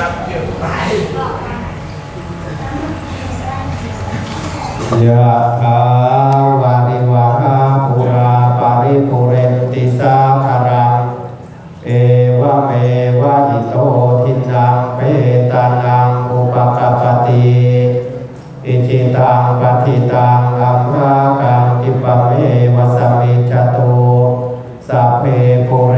รับยวะถาวาริวาหาปุราปาริปุเรนติสาคารังเอวเมวะอิโตทินังเปตานังอุปกปติอิจิตังปฏิตังอัมมากังกิปะเมวะสัมิจตุสัพเพปุเร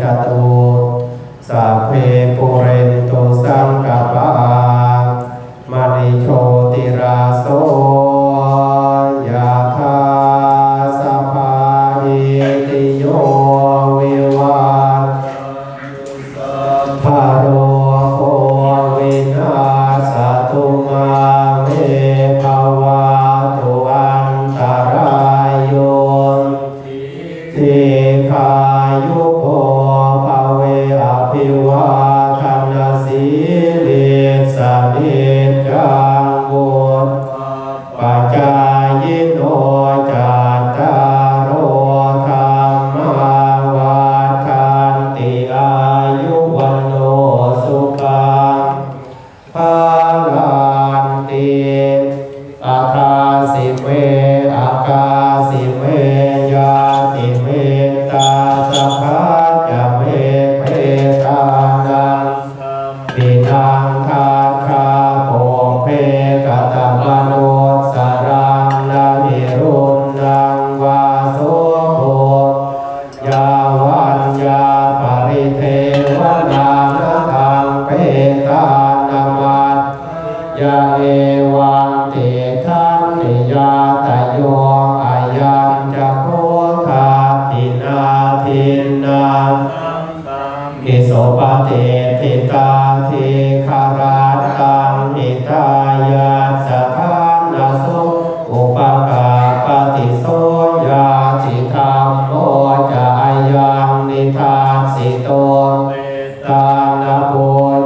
จตุสัพเพปุเร ele ปเตติตาเทิคาราตังอิตายาสทานนาโสอุปกาปติโสยาติธรรมโอจายังนิทาสิโตตานาโพ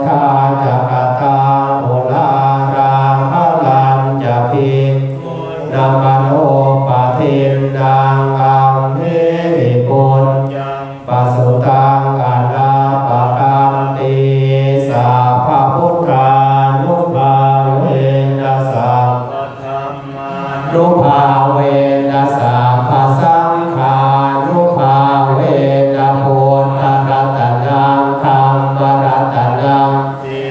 ธาจักตาโอลาราหลันจะพินามโน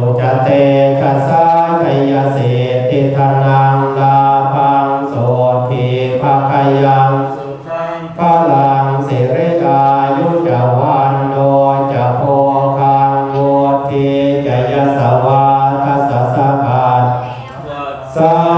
ตุจเตกัสาคยเสติธนังลาภังโสทิภะกายังพลังเสริกายุจวันโนจะโพคังวุทิจยสวาทัสสะพัสสา